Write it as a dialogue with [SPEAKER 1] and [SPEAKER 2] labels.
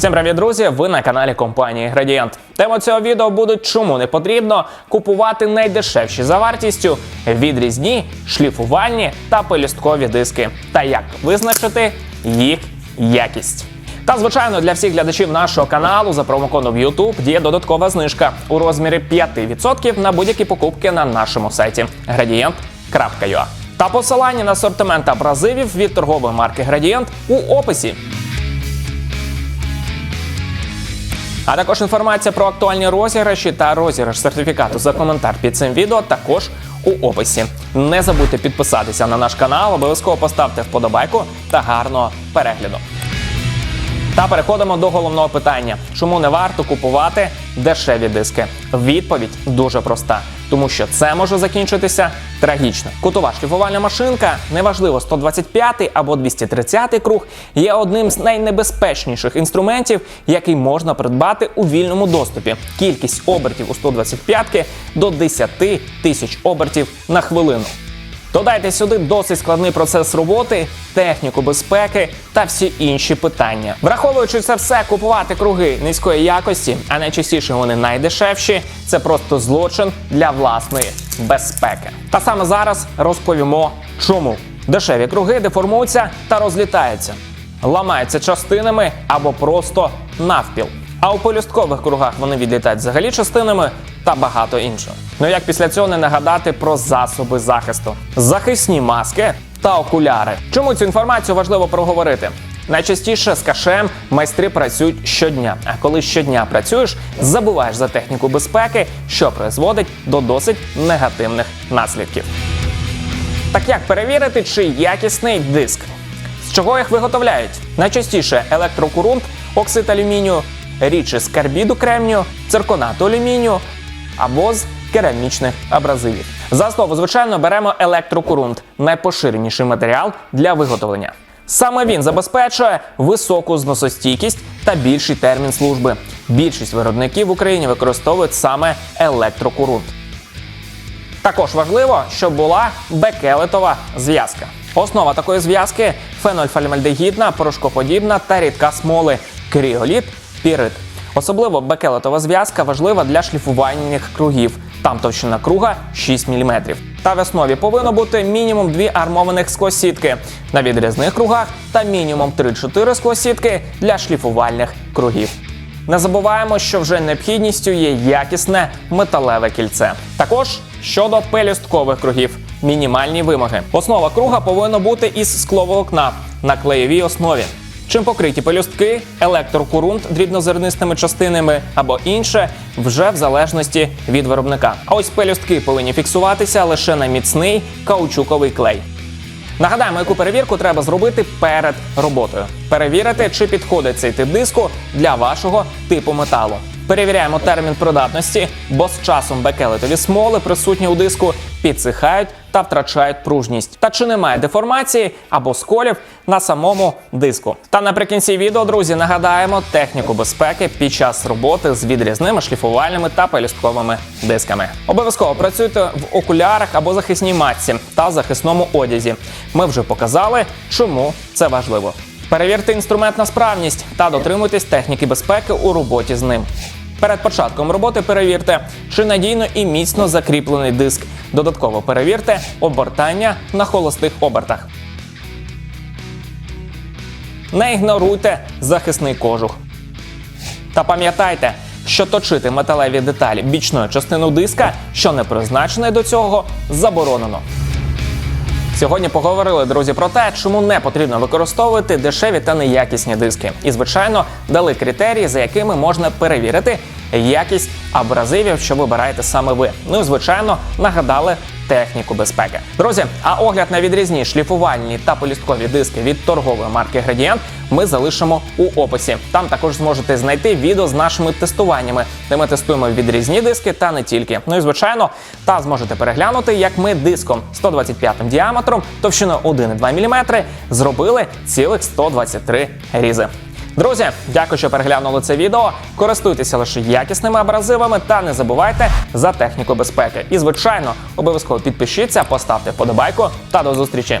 [SPEAKER 1] Всім привіт, друзі! Ви на каналі компанії Градієнт. Тема цього відео буде чому не потрібно купувати найдешевші за вартістю відрізні, шліфувальні та пелюсткові диски, та як визначити їх якість. Та звичайно для всіх глядачів нашого каналу за промокодом YouTube діє додаткова знижка у розмірі 5% на будь-які покупки на нашому сайті gradient.ua. Та посилання на асортимент абразивів від торгової марки Gradient у описі. А також інформація про актуальні розіграші та розіграш сертифікату за коментар під цим відео також у описі. Не забудьте підписатися на наш канал, обов'язково поставте вподобайку та гарного перегляду. Та переходимо до головного питання: чому не варто купувати дешеві диски? Відповідь дуже проста, тому що це може закінчитися трагічно. Кутова шліфувальна машинка, неважливо 125 або 230 круг, є одним з найнебезпечніших інструментів, який можна придбати у вільному доступі. Кількість обертів у 125 до 10 тисяч обертів на хвилину. Додайте сюди досить складний процес роботи, техніку безпеки та всі інші питання. Враховуючи це все, купувати круги низької якості, а найчастіше вони найдешевші, це просто злочин для власної безпеки. Та саме зараз розповімо, чому дешеві круги деформуються та розлітаються, ламаються частинами або просто навпіл. А у полюсткових кругах вони відлітають взагалі частинами та багато іншого. Ну як після цього не нагадати про засоби захисту, захисні маски та окуляри. Чому цю інформацію важливо проговорити? Найчастіше з кашем майстри працюють щодня. А коли щодня працюєш, забуваєш за техніку безпеки, що призводить до досить негативних наслідків. Так як перевірити, чи якісний диск? З чого їх виготовляють? Найчастіше електрокурунт, оксид алюмінію, річі з карбіду кремнію, цирконату алюмінію або з керамічних абразивів. За основу, звичайно, беремо електрокурунт найпоширеніший матеріал для виготовлення. Саме він забезпечує високу зносостійкість та більший термін служби. Більшість виробників в Україні використовують саме електрокурунт. Також важливо, щоб була бекелетова зв'язка. Основа такої зв'язки фенольфальмальдегідна, порошкоподібна та рідка смоли, кріоліт, пірит. Особливо бекелетова зв'язка важлива для шліфувальних кругів. Там товщина круга 6 мм. Та в основі повинно бути мінімум 2 армованих склосітки на відрізних кругах та мінімум 3-4 склосітки для шліфувальних кругів. Не забуваємо, що вже необхідністю є якісне металеве кільце. Також щодо пелюсткових кругів, мінімальні вимоги. Основа круга повинна бути із скловолокна на клеєвій основі. Чим покриті пелюстки, електрокурунт дрібнозернистими частинами або інше, вже в залежності від виробника. А ось пелюстки повинні фіксуватися лише на міцний каучуковий клей. Нагадаємо, яку перевірку треба зробити перед роботою. Перевірити, чи підходить цей тип диску для вашого типу металу. Перевіряємо термін придатності, бо з часом бекелетові смоли, присутні у диску, підсихають та втрачають пружність. Та чи немає деформації або сколів на самому диску? Та наприкінці відео, друзі, нагадаємо техніку безпеки під час роботи з відрізними шліфувальними та пелюстковими дисками. Обов'язково працюйте в окулярах або захисній матці та захисному одязі. Ми вже показали, чому це важливо. Перевірте інструмент на справність та дотримуйтесь техніки безпеки у роботі з ним. Перед початком роботи перевірте, чи надійно і міцно закріплений диск. Додатково перевірте обертання на холостих обертах. Не ігноруйте захисний кожух. Та пам'ятайте, що точити металеві деталі бічною частиною диска, що не призначений до цього, заборонено. Сьогодні поговорили, друзі, про те, чому не потрібно використовувати дешеві та неякісні диски. І, звичайно, дали критерії, за якими можна перевірити якість абразивів, що вибираєте саме ви. Ну і звичайно, нагадали техніку безпеки. Друзі, а огляд на відрізні шліфувальні та полісткові диски від торгової марки Gradient ми залишимо у описі. Там також зможете знайти відео з нашими тестуваннями, де ми тестуємо відрізні диски та не тільки. Ну і звичайно, та зможете переглянути, як ми диском 125 діаметром товщиною 1,2 мм зробили цілих 123 різи. Друзі, дякую, що переглянули це відео. Користуйтеся лише якісними абразивами та не забувайте за техніку безпеки. І, звичайно, обов'язково підпишіться, поставте вподобайку та до зустрічі.